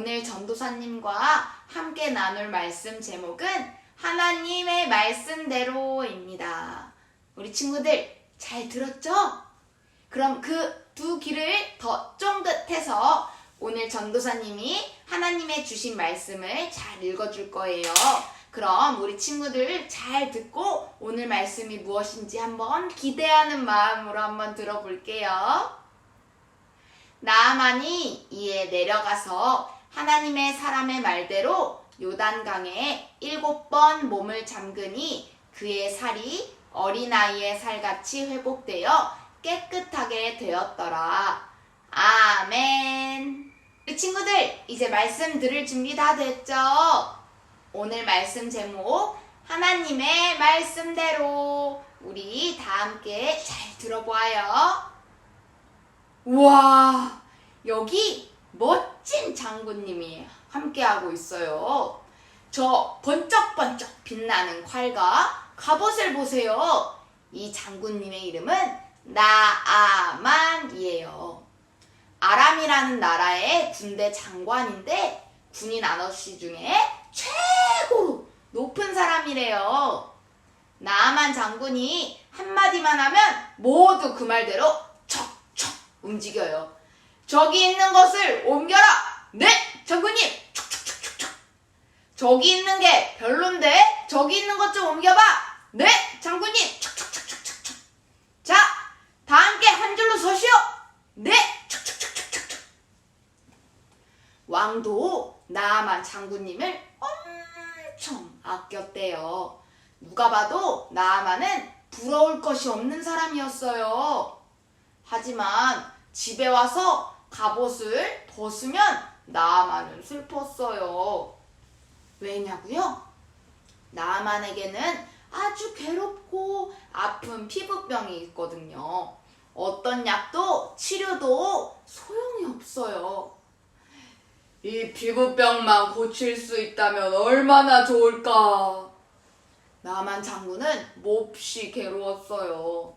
오늘 전도사님과 함께 나눌 말씀 제목은 하나님의 말씀대로입니다. 우리 친구들 잘 들었죠? 그럼 그 두 귀를 더 쫑긋해서 오늘 전도사님이 하나님의 주신 말씀을 잘 읽어줄 거예요. 그럼 우리 친구들 잘 듣고 오늘 말씀이 무엇인지 한번 기대하는 마음으로 한번 들어볼게요. 나아만이 이에 내려가서 하나님의 사람의 말대로 요단강에 일곱 번 몸을 잠그니 그의 살이 어린아이의 살같이 회복되어 깨끗하게 되었더라. 아멘. 우리 친구들, 이제 말씀 들을 준비 다 됐죠? 오늘 말씀 제목, 하나님의 말씀대로 우리 다 함께 잘 들어봐요. 우와, 여기 멋진 장군님이 함께하고 있어요. 저 번쩍번쩍 빛나는 칼과 갑옷을 보세요. 이 장군님의 이름은 나아만이에요. 아람이라는 나라의 군대 장관인데 군인 아저씨 중에 최고로 높은 사람이래요. 나아만 장군이 한마디만 하면 모두 그 말대로 척척 움직여요. 저기 있는 것을 옮겨라! 네, 장군님! 척척척척척. 저기 있는 게 별론데 저기 있는 것 좀 옮겨봐! 네, 장군님! 척척척척척. 자, 다 함께 한 줄로 서시오! 네! 척척척척척. 왕도 나아만 장군님을 엄청 아꼈대요. 누가 봐도 나아만은 부러울 것이 없는 사람이었어요. 하지만 집에 와서 갑옷을 벗으면 나아만은 슬펐어요. 왜냐고요? 나아만에게는 아주 괴롭고 아픈 피부병이 있거든요. 어떤 약도 치료도 소용이 없어요. 이 피부병만 고칠 수 있다면 얼마나 좋을까. 나만 장군은 몹시 괴로웠어요.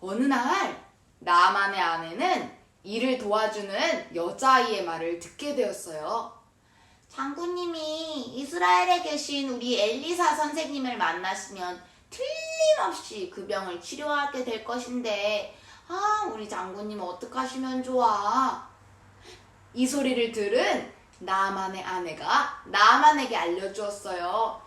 어느 날 나만의 아내는 일을 도와주는 여자아이의 말을 듣게 되었어요. 장군님이 이스라엘에 계신 우리 엘리사 선생님을 만나시면 틀림없이 그 병을 치료하게 될 것인데, 아, 우리 장군님 어떡하시면 좋아. 이 소리를 들은 나만의 아내가 나만에게 알려주었어요.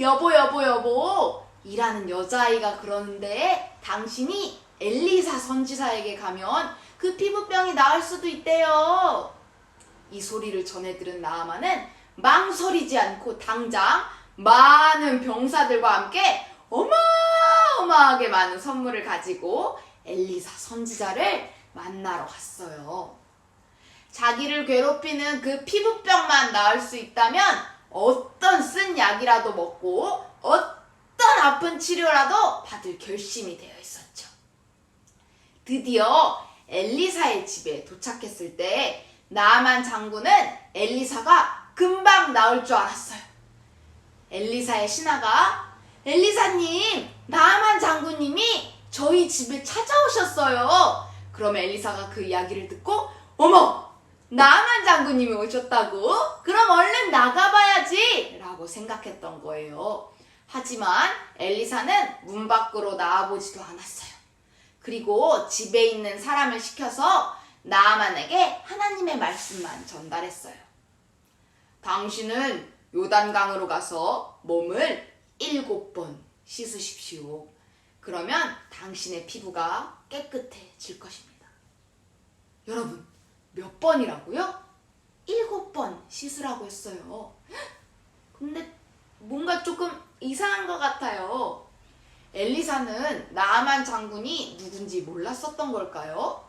여보, 여보, 여보. 일하는 여자아이가 그러는데 당신이 엘리사 선지사에게 가면 그 피부병이 나을 수도 있대요. 이 소리를 전해 들은 나아만은 망설이지 않고 당장 많은 병사들과 함께 어마어마하게 많은 선물을 가지고 엘리사 선지자를 만나러 갔어요. 자기를 괴롭히는 그 피부병만 나을 수 있다면 어떤 쓴 약이라도 먹고 어떤 아픈 치료라도 받을 결심이 되어 있었죠. 드디어 엘리사의 집에 도착했을 때 나만 장군은 엘리사가 금방 나올 줄 알았어요. 엘리사의 신하가 엘리사님, 나만 장군님이 저희 집에 찾아오셨어요. 그럼 엘리사가 그 이야기를 듣고 어머, 나만 장군님이 오셨다고? 그럼 얼른 나가봐야지! 라고 생각했던 거예요. 하지만 엘리사는 문 밖으로 나와보지도 않았어요. 그리고 집에 있는 사람을 시켜서 나아만에게 하나님의 말씀만 전달했어요. 당신은 요단강으로 가서 몸을 일곱 번 씻으십시오. 그러면 당신의 피부가 깨끗해질 것입니다. 여러분, 몇 번이라고요? 일곱 번 씻으라고 했어요. 근데 뭔가 조금 이상한 것 같아요. 엘리사는 나아만 장군이 누군지 몰랐었던 걸까요?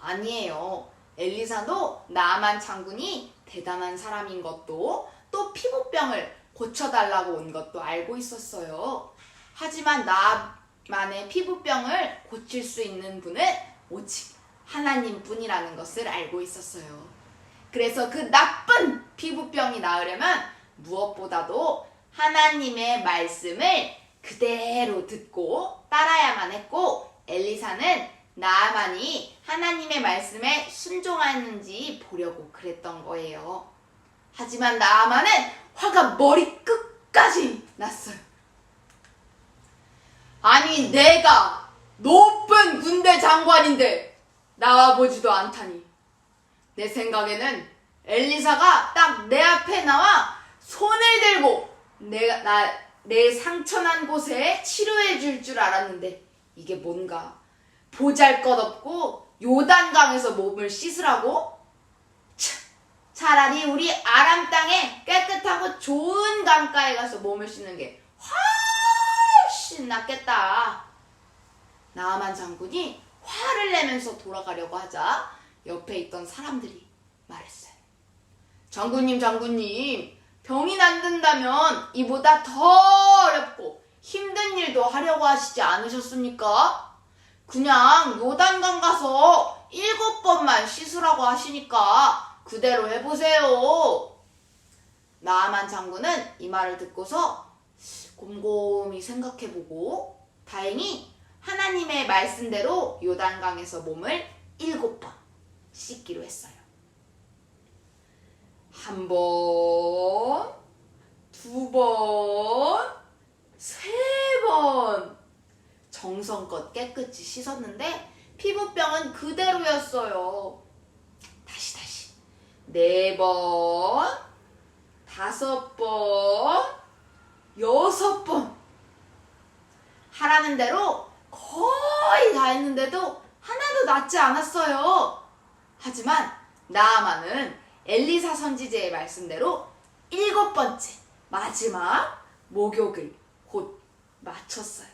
아니에요. 엘리사도 나아만 장군이 대단한 사람인 것도 또 피부병을 고쳐달라고 온 것도 알고 있었어요. 하지만 나만의 피부병을 고칠 수 있는 분은 오직 하나님 뿐이라는 것을 알고 있었어요. 그래서 그 나쁜 피부병이 나으려면 무엇보다도 하나님의 말씀을 그대로 듣고 따라야만 했고 엘리사는 나아만이 하나님의 말씀에 순종하는지 보려고 그랬던 거예요. 하지만 나아만은 화가 머리 끝까지 났어요. 아니 내가 높은 군대 장관인데 나와보지도 않다니. 내 생각에는 엘리사가 딱 내 앞에 나와 손을 들고 내가 나 내 상처난 곳에 치료해 줄 줄 알았는데 이게 뭔가 보잘 것 없고 요단강에서 몸을 씻으라고? 참, 차라리 우리 아람 땅에 깨끗하고 좋은 강가에 가서 몸을 씻는 게 훨씬 낫겠다. 나아만 장군이 화를 내면서 돌아가려고 하자 옆에 있던 사람들이 말했어요. 장군님, 장군님, 병이 낫는다면 이보다 더 어렵고 힘든 일도 하려고 하시지 않으셨습니까? 그냥 요단강 가서 일곱 번만 씻으라고 하시니까 그대로 해보세요. 나아만 장군은 이 말을 듣고서 곰곰이 생각해보고 다행히 하나님의 말씀대로 요단강에서 몸을 일곱 번 씻기로 했어요. 한 번, 두 번, 세 번. 정성껏 깨끗이 씻었는데 피부병은 그대로였어요. 다시 다시. 네 번, 다섯 번, 여섯 번. 하라는 대로 거의 다 했는데도 하나도 낫지 않았어요. 하지만 나아만은 엘리사 선지자의 말씀대로 일곱 번째 마지막 목욕을 곧 마쳤어요.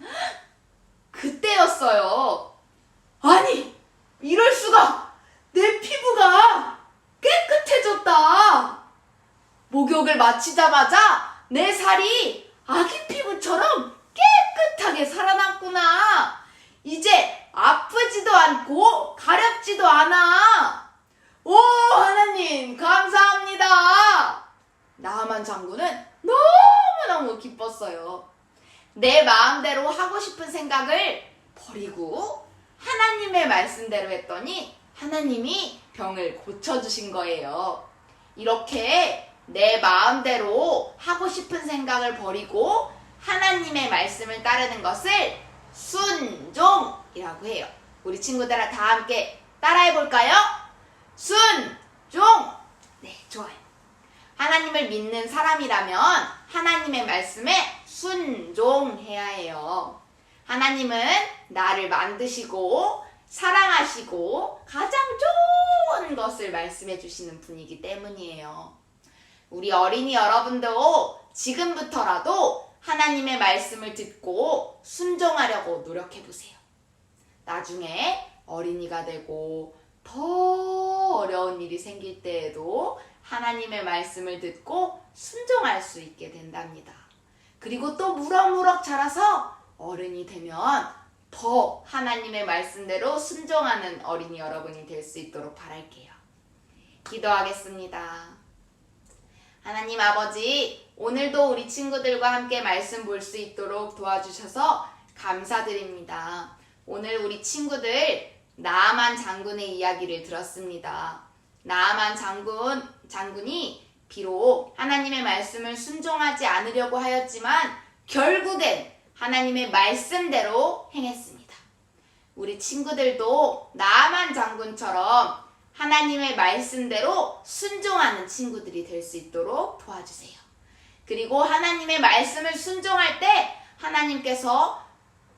그때였어요. 아니, 이럴 수가! 내 피부가 깨끗해졌다! 목욕을 마치자마자 내 살이 아기 피부처럼 깨끗하게 살아났구나! 이제 아프지도 않고 가렵지도 않아! 오, 하나님, 감사합니다! 나만 장군은 너무너무 기뻤어요. 내 마음대로 하고 싶은 생각을 버리고 하나님의 말씀대로 했더니 하나님이 병을 고쳐주신 거예요. 이렇게 내 마음대로 하고 싶은 생각을 버리고 하나님의 말씀을 따르는 것을 순종이라고 해요. 우리 친구들 다 함께 따라해 볼까요? 순종! 네, 좋아요. 하나님을 믿는 사람이라면 하나님의 말씀에 순종해야 해요. 하나님은 나를 만드시고 사랑하시고 가장 좋은 것을 말씀해 주시는 분이기 때문이에요. 우리 어린이 여러분도 지금부터라도 하나님의 말씀을 듣고 순종하려고 노력해 보세요. 나중에 어린이가 되고 더 어려운 일이 생길 때에도 하나님의 말씀을 듣고 순종할 수 있게 된답니다. 그리고 또 무럭무럭 자라서 어른이 되면 더 하나님의 말씀대로 순종하는 어린이 여러분이 될 수 있도록 바랄게요. 기도하겠습니다. 하나님 아버지, 오늘도 우리 친구들과 함께 말씀 볼 수 있도록 도와주셔서 감사드립니다. 오늘 우리 친구들 나아만 장군의 이야기를 들었습니다. 나아만 장군, 장군이 비록 하나님의 말씀을 순종하지 않으려고 하였지만 결국엔 하나님의 말씀대로 행했습니다. 우리 친구들도 나아만 장군처럼 하나님의 말씀대로 순종하는 친구들이 될 수 있도록 도와주세요. 그리고 하나님의 말씀을 순종할 때 하나님께서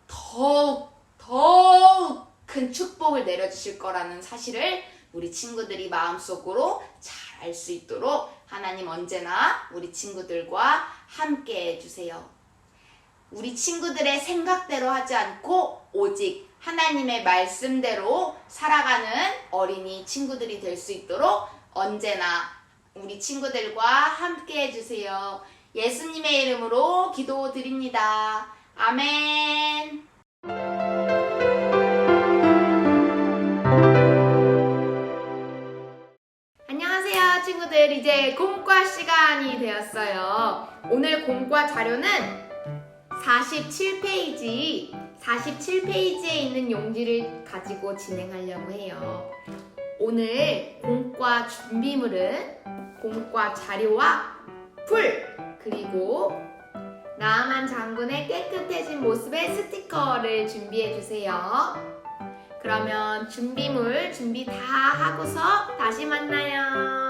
더욱 더욱 큰 축복을 내려주실 거라는 사실을 우리 친구들이 마음속으로 잘 알 수 있도록 하나님 언제나 우리 친구들과 함께 해주세요. 우리 친구들의 생각대로 하지 않고 오직 하나님의 말씀대로 살아가는 어린이 친구들이 될 수 있도록 언제나 우리 친구들과 함께 해주세요. 예수님의 이름으로 기도드립니다. 아멘. 친구들. 이제 공과 시간이 되었어요. 오늘 공과 자료는 47페이지, 47페이지에 있는 용지를 가지고 진행하려고 해요. 오늘 공과 준비물은 공과 자료와 풀 그리고 나만 장군의 깨끗해진 모습의 스티커를 준비해 주세요. 그러면 준비물 준비 다 하고서 다시 만나요.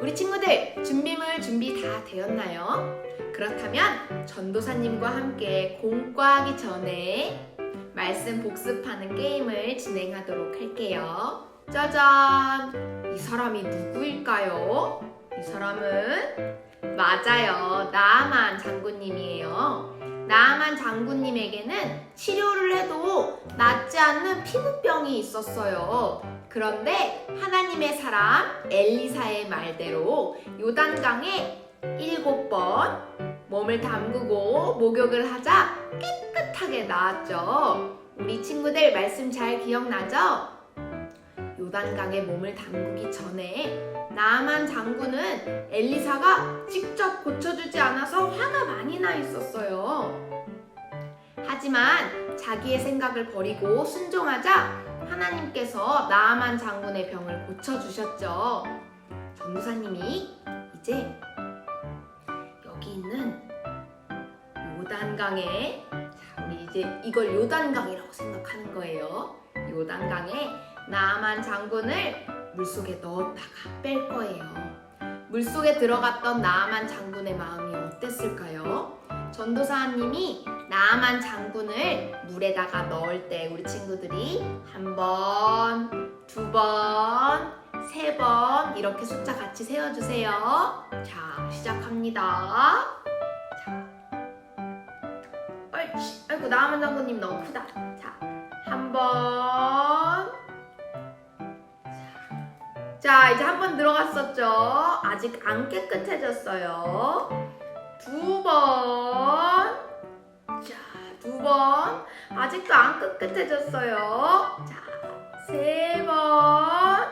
우리 친구들 준비물 준비 다 되었나요? 그렇다면 전도사님과 함께 공과하기 전에 말씀 복습하는 게임을 진행하도록 할게요. 짜잔! 이 사람이 누구일까요? 이 사람은 맞아요. 나아만 장군님이에요. 나아만 장군님에게는 치료를 해도 낫지 않는 피부병이 있었어요. 그런데 하나님의 사람 엘리사의 말대로 요단강에 일곱 번 몸을 담그고 목욕을 하자 깨끗하게 나았죠. 우리 친구들 말씀 잘 기억나죠? 요단강에 몸을 담그기 전에 나만 장군은 엘리사가 직접 고쳐주지 않아서 화가 많이 나 있었어요. 하지만 자기의 생각을 버리고 순종하자 하나님께서 나만 장군의 병을 고쳐주셨죠. 전무사님이 이제 여기 있는 요단강에 자, 우리 이제 이걸 요단강이라고 생각하는 거예요. 요단강에 나만 장군을 물속에 넣었다가 뺄 거예요. 물속에 들어갔던 나아만 장군의 마음이 어땠을까요? 전도사님이 나아만 장군을 물에다가 넣을 때 우리 친구들이 한 번, 두 번, 세 번 이렇게 숫자 같이 세워주세요. 자, 시작합니다. 자, 옳지. 아이고 나아만 장군님 너무 크다. 자, 한 번. 자, 이제 한 번 들어갔었죠? 아직 안 깨끗해졌어요. 두 번. 자, 두 번. 아직도 안 깨끗해졌어요. 자, 세 번.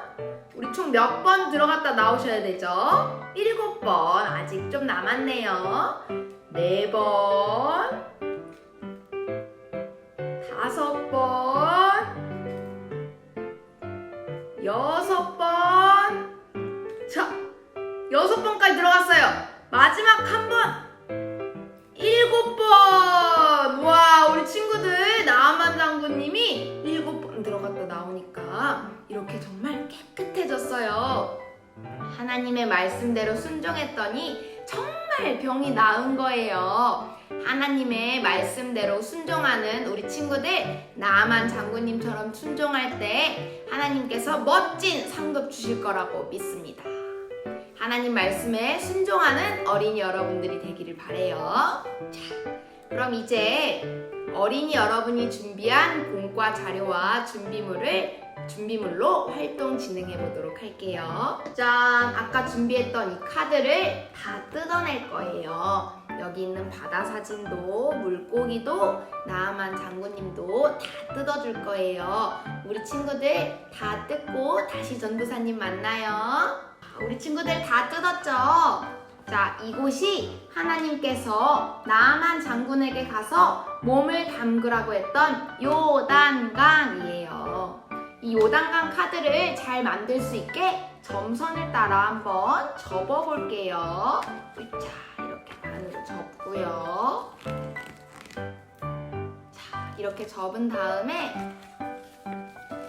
우리 총 몇 번 들어갔다 나오셔야 되죠? 일곱 번. 아직 좀 남았네요. 네 번. 다섯 번. 여섯 번. 자, 여섯 번까지 들어갔어요. 마지막 한 번. 일곱 번. 와, 우리 친구들 나만 장군님이 일곱 번 들어갔다 나오니까 이렇게 정말 깨끗해졌어요. 하나님의 말씀대로 순종했더니 정말 병이 나은 거예요. 하나님의 말씀대로 순종하는 우리 친구들 나만 장군님처럼 순종할 때 하나님께서 멋진 상급 주실 거라고 믿습니다. 하나님 말씀에 순종하는 어린이 여러분들이 되기를 바래요. 자, 그럼 이제 어린이 여러분이 준비한 공과 자료와 준비물을 준비물로 활동 진행해 보도록 할게요. 짠! 아까 준비했던 이 카드를 다 뜯어낼 거예요. 여기 있는 바다 사진도 물고기도 나만 장군님도 다 뜯어줄 거예요. 우리 친구들 다 뜯고 다시 전도사님 만나요. 우리 친구들 다 뜯었죠? 자, 이곳이 하나님께서 나만 장군에게 가서 몸을 담그라고 했던 요단강이에요. 이 요단강 카드를 잘 만들 수 있게 점선을 따라 한번 접어 볼게요. 자, 이렇게 반으로 접고요. 자, 이렇게 접은 다음에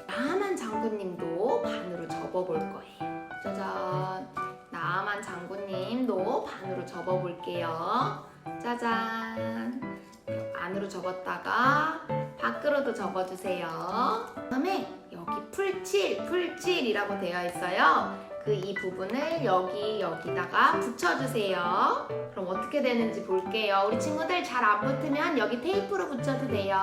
나만 장군님도 반으로 접어 볼 거예요. 짜잔. 나만 장군님도 반으로 접어 볼게요. 짜잔. 안으로 접었다가 밖으로도 접어주세요. 그다음에 여기 풀칠, 풀칠이라고 되어 있어요. 그 이 부분을 여기 여기다가 붙여주세요. 그럼 어떻게 되는지 볼게요. 우리 친구들 잘 안 붙으면 여기 테이프로 붙여도 돼요.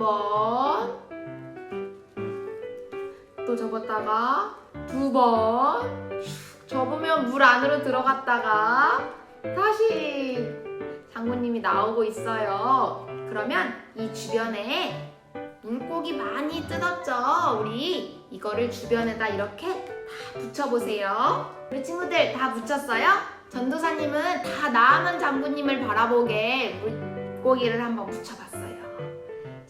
번, 또 접었다가 두 번, 접으면 물 안으로 들어갔다가 다시 장군님이 나오고 있어요. 그러면 이 주변에 물고기 많이 뜯었죠? 우리 이거를 주변에다 이렇게 다 붙여보세요. 우리 친구들 다 붙였어요? 전도사님은 다 나아만 장군님을 바라보게 물고기를 한번 붙여봤어요.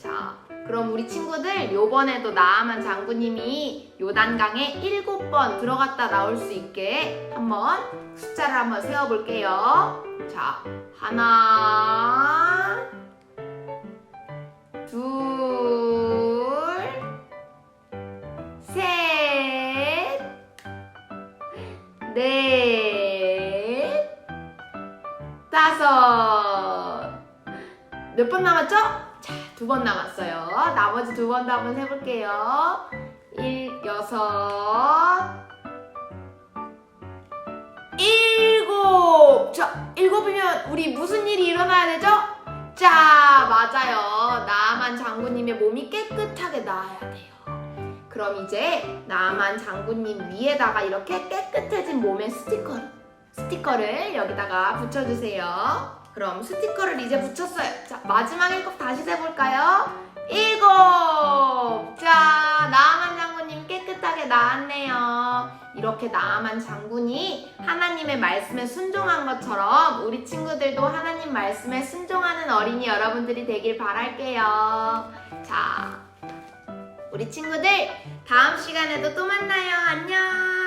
자, 그럼 우리 친구들 요번에도 나아만 장군님이 요단강에 일곱 번 들어갔다 나올 수 있게 한번 숫자를 한번 세어볼게요. 자, 하나, 둘, 셋, 넷, 다섯. 몇 번 남았죠? 자, 두번 남았어요. 나머지 두 번도 한번 해볼게요. 일, 여섯, 일곱. 자, 일곱이면 우리 무슨 일이 일어나야 되죠? 자, 맞아요. 나만 장군님의 몸이 깨끗하게 나아야 돼요. 그럼 이제 나만 장군님 위에다가 이렇게 깨끗해진 몸의 스티커를 스티커를 여기다가 붙여주세요. 그럼 스티커를 이제 붙였어요. 자, 마지막 일곱 다시 세볼까요? 일곱! 자, 나아만 장군님 깨끗하게 나았네요. 이렇게 나아만 장군이 하나님의 말씀에 순종한 것처럼 우리 친구들도 하나님 말씀에 순종하는 어린이 여러분들이 되길 바랄게요. 자, 우리 친구들 다음 시간에도 또 만나요. 안녕!